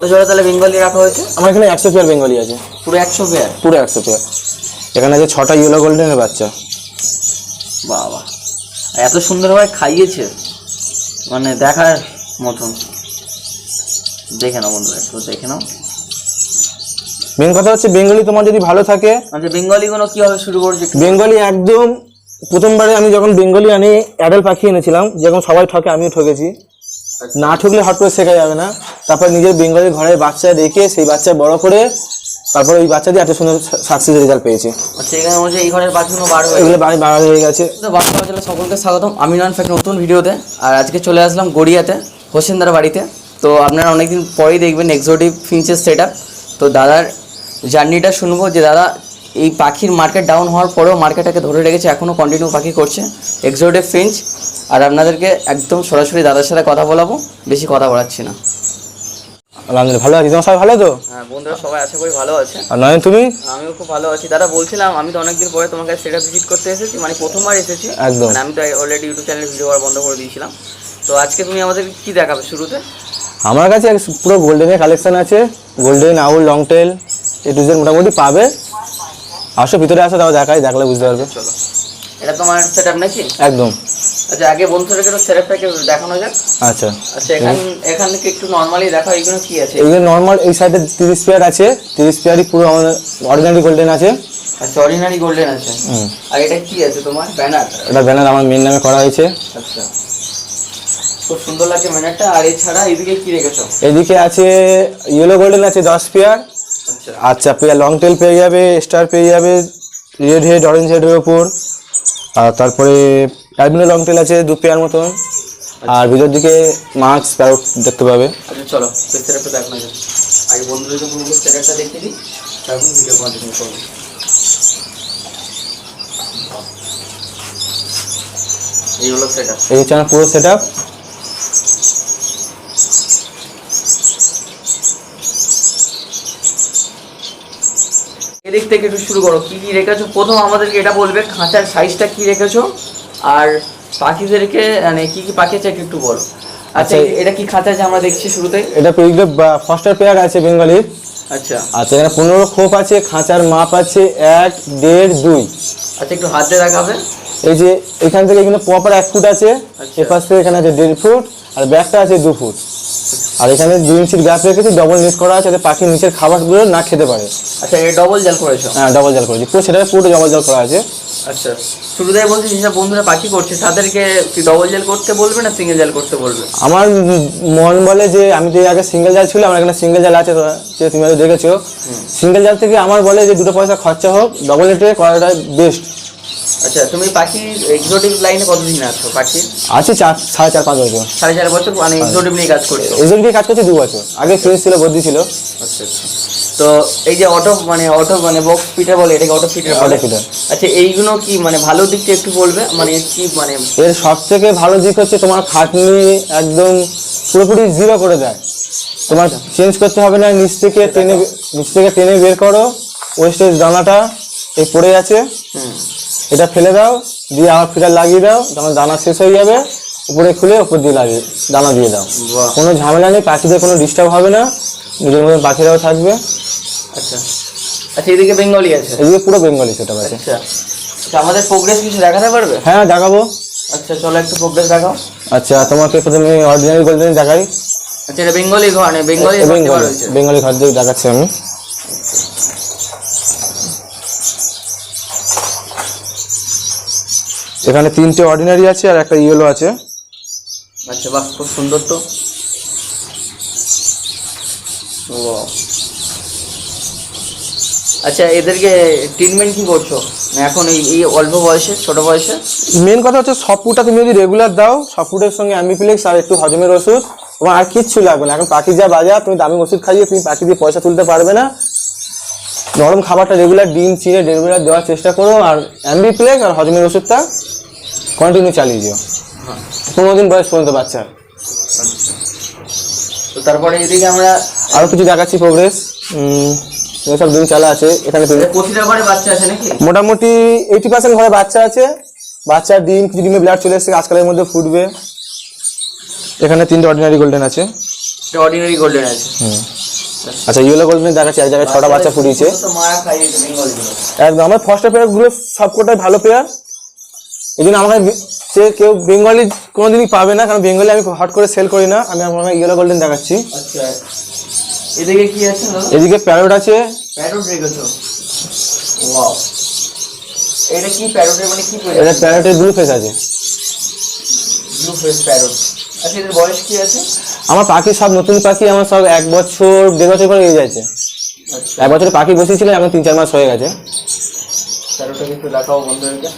কত জোড়া তাহলে বেঙ্গলি রাখা হয়েছে? আমার এখানে একশো পেয়ার বেঙ্গলি আছে। পুরো একশো পেয়ার পুরো একশো পেয়ার এখানে আছে ছটা ইয়েলো গোল্ডেনের বাচ্চা। বাবা এত সুন্দরভাবে খাইয়েছে। মানে দেখার মতন। দেখে নাও বন্ধুরা একটু দেখে নাও। মেন কথা হচ্ছে বেঙ্গলি তোমার যদি ভালো থাকে আচ্ছা বেঙ্গলিগুলো কীভাবে শুরু করছে বেঙ্গলি একদম প্রথমবারে আমি যখন বেঙ্গলি আনি অ্যাডাল পাখি এনেছিলাম যেরকম সবাই ঠকে আমিও ঠকেছি। না ঠুকলে হট করে শেখা যাবে না। তারপর নিজের বেঙ্গলি ঘরের বাচ্চা রেখে সেই বাচ্চা বড় করে তারপর ওই বাচ্চা দিয়ে এত সুন্দর সাকসেস রেজাল্ট পেয়েছে। আচ্ছা এখানে বলছে এই ঘরের পাখিগুলো বার এগুলো বাড়ি বাড়া হয়ে গেছে। তো বাজারে সকলকে স্বাগতম। আমি নন ফ্যাক্ট নতুন ভিডিওতে। আর আজকে চলে আসলাম গড়িয়াতে হোসেনদার বাড়িতে। তো আপনারা অনেকদিন পরেই দেখবেন এক্সোটিভ ফিঞ্চের সেট তো দাদার জার্নিটা শুনব যে দাদা এই পাখির মার্কেট ডাউন হওয়ার পরেও মার্কেটটাকে ধরে রেখেছে এখনও কন্টিনিউ পাখি করছে। এক্সোটিভ ফিঞ্চ আর আপনাদেরকে একদম সরাসরি দাদার সাথে কথা বলাবো বেশি কথা বলাচ্ছি না। আলহামদুলিল্লাহ ভালো আছি। তোমার সবাই ভালো তো? হ্যাঁ বন্ধুরা সবাই আশা করি ভালো আছে। আর নয়ন তুমি? আমিও খুব ভালো আছি। দাদা বলছিলাম আমি তো অনেকদিন পরে তোমাকে সেটা ভিজিট করতে এসেছি মানে প্রথমবার এসেছি। একদম। মানে আমি তো অলরেডি ইউটিউব চ্যানেলে ভিডিও করা বন্ধ করে দিয়েছিলাম। তো আজকে তুমি আমাদের কি দেখাবে শুরুতে? আমার কাছে পুরো গোল্ডেনের কালেকশন আছে। Golden owl long tail A to Z মোটামুটি পাবে। আসো ভিতরে আসো তাও দেখাই দেখলে বুঝতে পারবে। চলো। এটা তোমার সেট আপ নাকি? একদম। আচ্ছা আগে বন্ধুদেরকে একটু সেটআপটাকে দেখানো যাক। আচ্ছা। আচ্ছা এখান এখান থেকে একটু নর্মালি দেখো এইগুলো কি আছে? এগুলো নর্মাল এই সাইডে তিরিশ পেয়ার আছে। তিরিশ পেয়ারই পুরো আমাদের অর্ডিনারি গোল্ডেন আছে। আচ্ছা অর্ডিনারি গোল্ডেন আছে। হুম। আর এটা কি আছে তোমার? ব্যানার এটা ব্যানার আমার মেন নামে করা হয়েছে। আচ্ছা। খুব সুন্দর লাগছে ব্যানারটা আর এছাড়া এদিকে কি রেখেছো? এদিকে আছে ইয়েলো গোল্ডেন আছে দশ পেয়ার আচ্ছা আচ্ছা লং টেল পেয়ে যাবে স্টার পেয়ে যাবে রেড হেড অরেঞ্জ হেডের ওপর আর তারপরে অ্যালবিনো লং টেল আছে দু পেয়ার মতন। আর ভিতর দিকে মাস্ক প্যারট দেখতে পাবে। আচ্ছা চলো সেটআপটা দেখানো যাক। আগে বন্ধুদেরকে পুরো সেটআপটা দেখিয়ে দিই তারপর ভিডিও কন্টিনিউ করব। এই হলো সেটআপ এই হচ্ছে আমার পুরো সেট এদিক থেকে একটু শুরু করো কি কি রেখেছো? প্রথম আমাদেরকে এটা বলবে খাঁচার সাইজটা কি রেখেছো? আর পাখিদেরকে মানে কি কি পাখি আছে একটু বলো। আচ্ছা আচ্ছা, এটা কি খাঁচা আছে আমরা দেখছি শুরুতে? এটা পেয়ে ফার্স্টার পেয়ার আছে বেঙ্গলির আচ্ছা। আচ্ছা এখানে পনেরো খোপ আছে খাঁচার মাপ আছে এক দেড় দুই। আচ্ছা একটু হাতে দেখাবে। এই যে এখান থেকে এখানে প্রপার এক ফুট আছে আচ্ছা। এপাশ থেকে এখানে আছে দেড় ফুট আর ব্যাগটা আছে দু ফুট আর এখানে দুই ইঞ্চির গ্যাপ রেখেছি ডবল নেট করা আছে যাতে পাখি নিচের খাবারগুলো না খেতে পারে। আচ্ছা এটা ডবল জাল করেছ? হ্যাঁ ডবল জাল করেছি। পুরো সেটা পুরো ডবল জাল করা আছে। আচ্ছা শুরুতেই বলছি যেসব বন্ধুরা পাখি করছে তাদেরকে কি ডবল জাল করতে বলবে না সিঙ্গেল জাল করতে বলবে? আমার মন বলে যে আমি তো আগে সিঙ্গেল জাল ছিল আমার এখানে সিঙ্গেল জাল আছে তো, যে তুমি হয়তো দেখেছ। সিঙ্গেল জাল থেকে আমার বলে যে দুটো পয়সা খরচা হোক ডবল নেটে করাটা বেস্ট আচ্ছা তুমি পাখি এক্সোটিক লাইনে কতদিন আছো পাখি? আছে চার সাড়ে চার পাঁচ বছর। সাড়ে চার বছর মানে এক্সোটিক নিয়ে কাজ করছ? দিয়ে কাজ করছি দু বছর। আগে ফ্রেন্স ছিল বদ্যি ছিল। আচ্ছা আচ্ছা। তো এই যে অটো মানে অটো মানে বক্স ফিটার বলে এটাকে অটো ফিটার বলে? Auto আচ্ছা এইগুলো কি মানে ভালো দিকটা একটু বলবে? মানে কি মানে এর সব থেকে ভালো দিক হচ্ছে তোমার খাটনি একদম পুরোপুরি জিরো করে দেয়। তোমার চেঞ্জ করতে হবে না নিচ থেকে টেনে নিচ থেকে টেনে বের করো। ওয়েস্টেজ দানাটা এই পড়ে আছে। হুম। এটা ফেলে দাও দিয়ে আবার ফিটার লাগিয়ে দাও তখন দানা শেষ হয়ে যাবে উপরে খুলে উপর দিয়ে লাগিয়ে দানা দিয়ে দাও। কোনো ঝামেলা নেই পাখিদের কোনো ডিস্টার্ব হবে না নিজের মতো পাখিরাও থাকবে। আচ্ছা। আচ্ছা এদিকে বেঙ্গলি আছে? এদিকে পুরো বেঙ্গলি সেটা আছে। আচ্ছা। আচ্ছা আমাদের প্রোগ্রেস কিছু দেখাতে পারবে? হ্যাঁ দেখাবো। আচ্ছা চলো একটু প্রোগ্রেস দেখাও। আচ্ছা তোমাকে প্রথমে অরিজিনাল গোল্ডেন দেখাই। আচ্ছা এটা বেঙ্গলি ঘর মানে বেঙ্গলি বেঙ্গলি ঘর দিয়ে দেখাচ্ছি আমি। এখানে তিনটে অর্ডিনারি আছে আর একটা ইয়েলো আছে। আচ্ছা বাহ খুব সুন্দর তো. আচ্ছা এদেরকে ট্রিটমেন্ট কি করছ? এখন এই এই অল্প বয়সে ছোট বয়সে? মেন কথা হচ্ছে সপুটা তুমি যদি রেগুলার দাও সপুটের সঙ্গে অ্যামিফিলেক্স আর একটু হজমের ওষুধ তোমার আর কিচ্ছু লাগবে না। এখন পাখি যা বাজার তুমি দামি ওষুধ খাইয়ে তুমি পাখি দিয়ে পয়সা তুলতে পারবে না। নরম খাবারটা রেগুলার ডিম চিড়ে রেগুলার দেওয়ার চেষ্টা করো আর অ্যাম্বিপ্লেক্স আর হজমের ওষুধটা কন্টিনিউ চালিয়ে দিও। হ্যাঁ। পনেরো দিন বয়স পর্যন্ত বাচ্চা তো তারপরে এদিকে আমরা আরও কিছু দেখাচ্ছি প্রোগ্রেস সব দিন চালা আছে এখানে প্রতিটা ঘরে বাচ্চা আছে নাকি? মোটামুটি এইটি পার্সেন্ট ঘরে বাচ্চা আছে। বাচ্চার ডিম কিছু ডিমে ব্লাড চলে এসেছে আজকালের মধ্যে ফুটবে। এখানে তিনটে অর্ডিনারি গোল্ডেন আছে। অর্ডিনারি গোল্ডেন আছে। হুম। আচ্ছা ইয়েলো গোল্ডেন দেখাচ্ছি এক জায়গায় ছটা বাচ্চা ফুটিয়েছে একদম আমার ফার্স্ট পেয়ারগুলো সবকটাই ভালো পেয়ার এই জন্য আমাকে সে কেউ বেঙ্গলি কোনোদিনই পাবে না কারণ বেঙ্গলি আমি হট করে সেল করি না আমি আপনাকে ইয়েলো গোল্ডেন দেখাচ্ছি। আচ্ছা এদিকে কি আছে এদিকে প্যারোট আছে। প্যারোট রেখেছো? ওয়াও এটা কি প্যারোটের মানে কি এটা প্যারোটের ব্লু ফেস আছে। ব্লু ফেস প্যারোট আচ্ছা বয়স কি আছে? আমার পাখি সব নতুন পাখি আমার সব এক বছর দেড় বছর করে হয়ে যাচ্ছে। আচ্ছা। এক বছরে পাখি বসেছিল এখন তিন চার মাস হয়ে গেছে। প্যারোটটাকে একটু দেখাও বন্ধুদেরকে।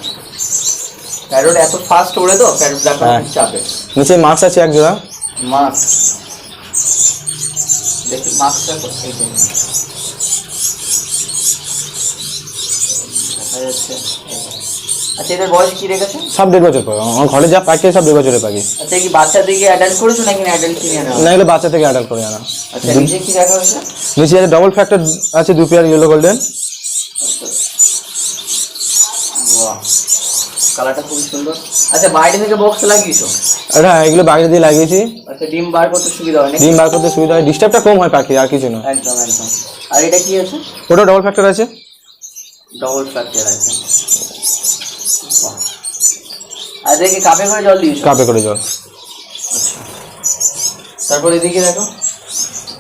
প্যারোট এত ফাস্ট ওড়ে তো প্যারোট দেখা হ্যাঁ। চাপে। নিচে মাস্ক আছে এক জোড়া। মাছ। দেখি মাছটা কোথায় গেল? দেখা যাচ্ছে। আচ্ছা এদের বয়স কি রেখেছে? সব দেড় বছর পর। আমার ঘরে যা পাখি সব দেড় বছরের পাখি। আচ্ছা কি বাচ্চা দিকে অ্যাডাল্ট করেছ নাকি অ্যাডাল্ট কিনে আনা? না এগুলো বাচ্চা থেকে অ্যাডাল্ট করে আনা। আচ্ছা নিচে কি দেখা হয়েছে? নিচে আছে ডবল ফ্যাক্টর আছে দু পেয়ার ইয়েলো গোল্ডেন কালারটা খুবই সুন্দর। আচ্ছা বাইরে থেকে বক্স লাগিয়েছো? এটা এগুলো বাইরে দিয়ে লাগিয়েছি। আচ্ছা ডিম বার করতে সুবিধা হয় ডিম বার করতে সুবিধা হয়। ডিস্টার্বটা কম হয় পাখি আর কিছু না। একদম একদম। আর এটা কি আছে? ওটা ডবল ফ্যাক্টর আছে। ডবল ফ্র্যাকচার আছে। আর দেখি কাপে করে জল দিয়েছ? কাপে করে জল। তারপর এদিকে দেখো।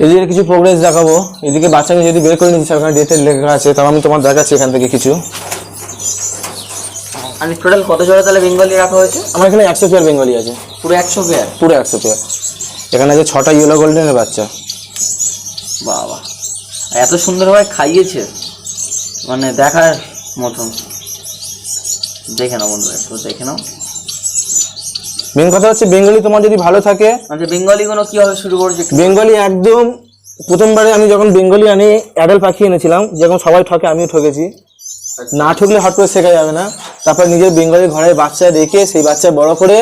এদিকে কিছু প্রোগ্রেস দেখাবো। এদিকে বাচ্চাকে যদি বের করে নিচ্ছি ওখানে ডেটের লেখা আছে তাহলে আমি তোমার দেখাচ্ছি এখান থেকে কিছু। আর টোটাল কত জোড়া তাহলে বেঙ্গলি রাখা হয়েছে? আমার এখানে একশো পেয়ার বেঙ্গলি আছে। পুরো একশো পেয়ার পুরো একশো পেয়ার এখানে আছে ছটা ইয়েলো গোল্ডেনের বাচ্চা। বাবা। এত সুন্দরভাবে খাইয়েছে। মানে দেখার মতন। দেখে নাও বন্ধুরা একটু দেখে নাও। মেন কথা হচ্ছে বেঙ্গলি তোমার যদি ভালো থাকে আচ্ছা বেঙ্গলিগুলো কীভাবে শুরু করেছে বেঙ্গলি একদম প্রথমবারে আমি যখন বেঙ্গলি আনি অ্যাডাল পাখি এনেছিলাম যেরকম সবাই ঠকে আমিও ঠকেছি। না ঠকলে হট করে শেখা যাবে না। তারপর নিজের বেঙ্গলি ঘরের বাচ্চা রেখে সেই বাচ্চা বড় করে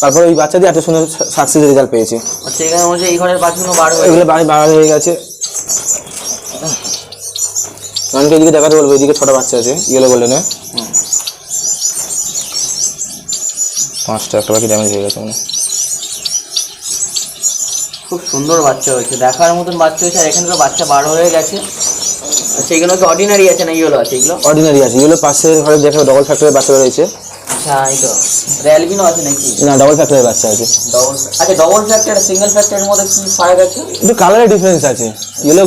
তারপর ওই বাচ্চা দিয়ে এত সুন্দর সাকসেস রেজাল্ট পেয়েছি। আচ্ছা এখানে এই ঘরের এগুলো বাড়ি বাড়া হয়ে গেছে। আমাকে এদিকে দেখাতে বলব এদিকে ছোটো বাচ্চা আছে ইয়েলো হুম। পাঁচটা একটা বাকি ড্যামেজ হয়ে গেছে মানে খুব সুন্দর বাচ্চা হয়েছে। দেখার মতন বাচ্চা হয়েছে আর এখানে তো বাচ্চা বারো হয়ে গেছে। সেইগুলো তো কি অর্ডিনারি আছে না ইয়েলো আছে? এগুলো? অর্ডিনারি আছে। ইয়েলো পাশের ঘরে দেখো ডবল ফ্যাক্টরের বাচ্চা রয়েছে। আচ্ছা এই তো। র্যালবিনো আছে নাকি? না ডবল ফ্যাক্টরের বাচ্চা আছে। ডবল আচ্ছা ডবল ফ্যাক্টর সিঙ্গেল ফ্যাক্টরের মধ্যে কি ফারাক আছে? একটু কালারের ডিফারেন্স আছে। ইয়েলো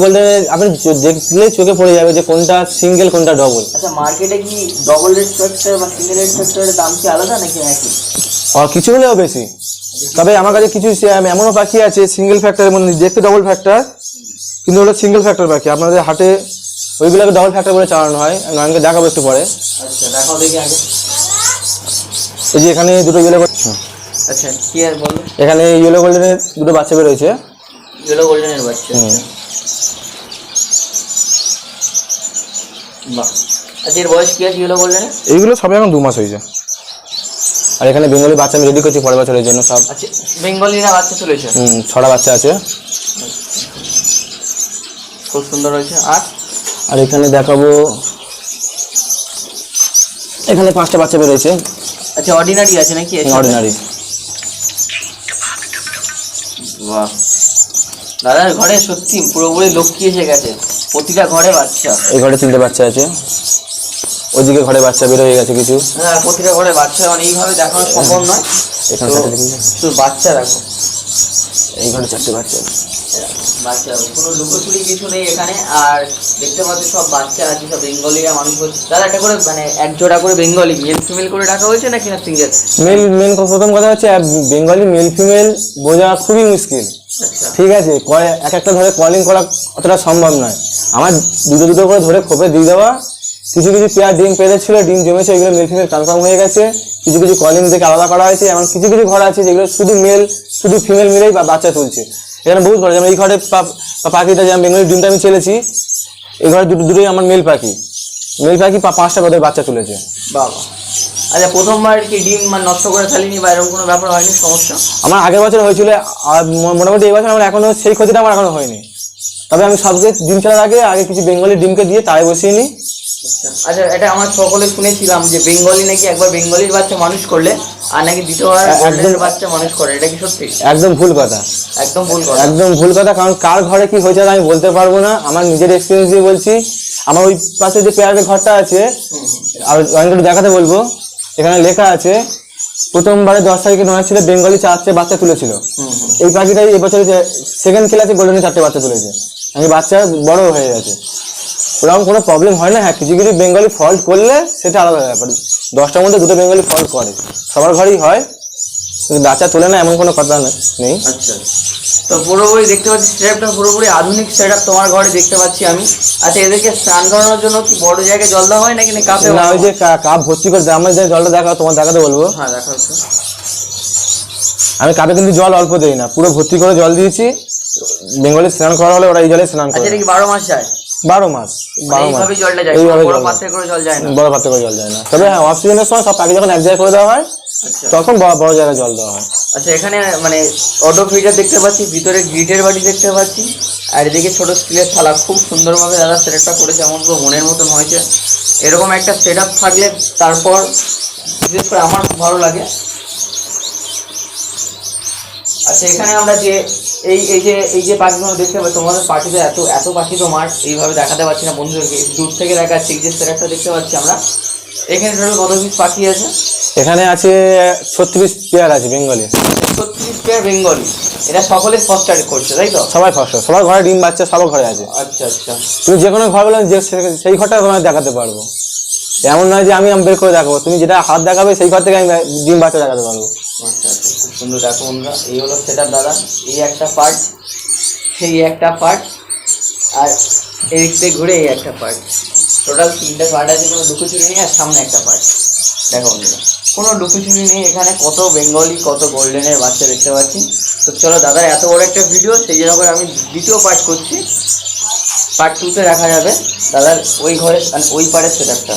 আপনি দেখলে চোখে পড়ে যাবে যে কোনটা সিঙ্গেল কোনটা ডবল আচ্ছা মার্কেটে কি ডবল রেড ফ্যাক্টর বা সিঙ্গেল রেড ফ্যাক্টরের দাম কি আলাদা নাকি একই? আর কিছু হলেও বেশি। তবে আমার কাছে কিছু এমনও পাখি আছে সিঙ্গেল ফ্যাক্টরের মধ্যে দেখতে ডবল ফ্যাক্টর কিন্তু ওটা সিঙ্গেল ফ্যাক্টর পাখি। আপনাদের হাটে ওইগুলোকে ডবল ফ্যাক্টর বলে চালানো হয়। আমি দেখাবো একটু পরে। আচ্ছা দেখাও দেখি আগে। এই যে এখানে দুটো ইয়েলো আচ্ছা কি আর বলো এখানে ইয়েলো গোল্ডেনের দুটো বাচ্চা বেরোয়েছে। ইয়েলো গোল্ডেনের বাচ্চা। হুম। বাহ। আচ্ছা এর বয়স কি আছে ইয়েলো গোল্ডেনের এইগুলো সব এখন দু মাস হয়েছে। আর এখানে বেঙ্গলি বাচ্চা আমি রেডি করছি পরের বছরের জন্য সব। আচ্ছা বেঙ্গলিরা বাচ্চা চলেছে হুম, ছটা বাচ্চা আছে। খুব সুন্দর হয়েছে। আর? আর এখানে দেখাবো এখানে পাঁচটা বাচ্চা বেরোয়েছে। আচ্ছা অর্ডিনারি আছে নাকি? অর্ডিনারি বাহ। দাদার ঘরে সত্যি পুরোপুরি লক্ষ্মী এসে গেছে। প্রতিটা ঘরে বাচ্চা। এই ঘরে তিনটে বাচ্চা আছে। ওইদিকে ঘরে বাচ্চা বের হয়ে গেছে কিছু। হ্যাঁ প্রতিটা ঘরে বাচ্চা মানে এইভাবে দেখানো সম্ভব নয়। এখানে বাচ্চা দেখো। এই ঘরে চারটে বাচ্চা আছে। বাচ্চা কোনো লুকোচুরি কিছু নেই এখানে। আর দেখতে পাচ্ছ সব বাচ্চা আছে সব বেঙ্গলিরা মানুষ বলছে দাদা একটা করে মানে এক জোড়া করে বেঙ্গলি মেল ফিমেল করে রাখা হয়েছে নাকি না সিঙ্গেল মেল মেন প্রথম কথা হচ্ছে বেঙ্গলি মেল ফিমেল বোঝা খুবই মুশকিল। আচ্ছা। ঠিক আছে এক একটা ধরে কলিং করা অতটা সম্ভব নয়। আমার দুটো দুটো করে ধরে খোপে দিয়ে দেওয়া। কিছু কিছু পেয়ার ডিম পেরেছিল ডিম জমেছে এগুলো মেল ফিমেল কনফার্ম হয়ে গেছে। কিছু কিছু কলিং থেকে আলাদা করা হয়েছে এমন কিছু কিছু ঘর আছে যেগুলো শুধু মেল শুধু ফিমেল মিলেই বা বাচ্চা তুলছে। এখানে বহুত ঘর যেমন এই ঘরে পাখিটা যেমন বেঙ্গলি ডিমটা আমি ছেলেছি এই ঘরে দুটো দুটোই আমার মেল পাখি। মেল পাখি পাঁচটা ওদের বাচ্চা তুলেছে। বাবা। আচ্ছা প্রথমবার কি ডিম মানে নষ্ট করে ফেলিনি বা এরকম কোনো ব্যাপার হয়নি সমস্যা? আমার আগের বছর হয়েছিল আর মোটামুটি এবছর আমার এখনও সেই ক্ষতিটা আমার এখনও হয়নি। তবে আমি সবকে ডিম ছাড়ার আগে আগে কিছু বেঙ্গলি ডিমকে দিয়ে তাই বসিয়ে নিই। আচ্ছা এটা আমার সকলে শুনেছিলাম যে বেঙ্গলি নাকি একবার বেঙ্গলির বাচ্চা মানুষ করলে আর নাকি দ্বিতীয়বার। গোল্ডেনের বাচ্চা মানুষ করে এটা কি সত্যি? একদম ভুল কথা। একদম ভুল কথা। একদম ভুল কথা কারণ কার ঘরে কি হয়েছে আমি বলতে পারব না। আমার নিজের এক্সপিরিয়েন্স দিয়ে বলছি। আমার ওই পাশে যে পেয়ারের ঘরটা আছে আর অনেকটা দেখাতে বলব। এখানে লেখা আছে প্রথমবারে দশ তারিখে নয় ছিল বেঙ্গলি চারটে বাচ্চা তুলেছিল। এই পাখিটাই এবছর সেকেন্ড ক্লাসে গোল্ডেনে চারটে বাচ্চা তুলেছে। আমি বাচ্চা বড় হয়ে গেছে। ওরকম কোনো প্রবলেম হয় না হ্যাঁ কিছু কিছু বেঙ্গলি ফল্ট করলে সেটা আলাদা ব্যাপার। দশটার মধ্যে দুটো বেঙ্গলি ফল্ট করে। সবার ঘরেই হয় কিন্তু বাচ্চা তোলে না এমন কোনো কথা নেই। আচ্ছা। তো পুরোপুরি দেখতে পাচ্ছি সেটআপটা পুরোপুরি আধুনিক সেটআপ তোমার ঘরে দেখতে পাচ্ছি আমি। আচ্ছা এদেরকে স্নান করানোর জন্য কি বড় জায়গায় জল দেওয়া হয় নাকি না কাপে না ওই যে কাপ ভর্তি করে। আমার যে জলটা দেখা তোমার দেখাতে বলব। হ্যাঁ দেখা আমি কাপে কিন্তু জল অল্প দেই না পুরো ভর্তি করে জল দিয়েছি। বেঙ্গলি স্নান করা হলে ওরা এই জলে স্নান আচ্ছা করে। এটা কি বারো মাস যায়? বারো মাস বারো মাস। এইভাবে বড় জল পাত্রে করে জল যায় না। বড় পাত্রে করে জল যায় না। তবে হ্যাঁ অফ সিজনের সময় সব পাখি যখন এক জায়গায় করে দেওয়া হয় আচ্ছা। তখন বড় বড় জায়গায় জল দেওয়া হয়। আচ্ছা এখানে মানে অটো ফিল্টার দেখতে পাচ্ছি ভিতরে গ্রিটের বাটি দেখতে পাচ্ছি আর এদিকে ছোট স্টিলের থালা। খুব সুন্দরভাবে দাদা সেটআপটা করেছে আমার পুরো মনের মতন হয়েছে। এরকম একটা সেট থাকলে তারপর বিশেষ করে আমার ভালো লাগে আচ্ছা এখানে আমরা যে এই এই যে এই যে পাখিগুলো দেখতে পাচ্ছি তোমাদের পাখিতে এত এত পাখি তো মাঠ এইভাবে দেখাতে পারছি না বন্ধুদেরকে। দূর থেকে দেখাচ্ছি এই যে সেটআপটা দেখতে পাচ্ছি আমরা। এখানে টোটাল কত পিস পাখি আছে? এখানে আছে ছত্রিশ পেয়ার আছে বেঙ্গলি। ছত্রিশ পেয়ার বেঙ্গলি। এটা সকলে ফার্স্ট করছে তাই তো? সবাই ফসল সবার ঘরে ডিম বাচ্চা সবার ঘরে আছে। আচ্ছা আচ্ছা। তুমি যে কোনো ঘর বলেন যে সেই ঘরটা তোমায় দেখাতে পারব। এমন নয় যে আমি আমি বের করে দেখাবো। তুমি যেটা হাত দেখাবে সেই ঘর থেকে আমি ডিম বাচ্চা দেখাতে পারব। আচ্ছা। সুন্দর দেখো বন্ধুরা, এই হলো সেটা দাদা, এই একটা পার্ট সেই একটা পার্ট আর এদিক থেকে ঘুরে এই একটা পার্ট টোটাল তিনটে পার্ট আছে, কোনো লুকোচুরি নেই, আর সামনে একটা পার্ট দেখো বন্ধুরা, কোনো লুকোচুরি নেই, এখানে কত বেঙ্গলি, কত গোল্ডেনের বাচ্চা দেখতে পাচ্ছি। তো চলো দাদার এত বড় একটা ভিডিও সেই জন্য করে আমি দ্বিতীয় পার্ট করছি। পার্ট টুতে দেখা যাবে, দাদার ওই ঘরে মানে ওই পাড়ের সেটআপটা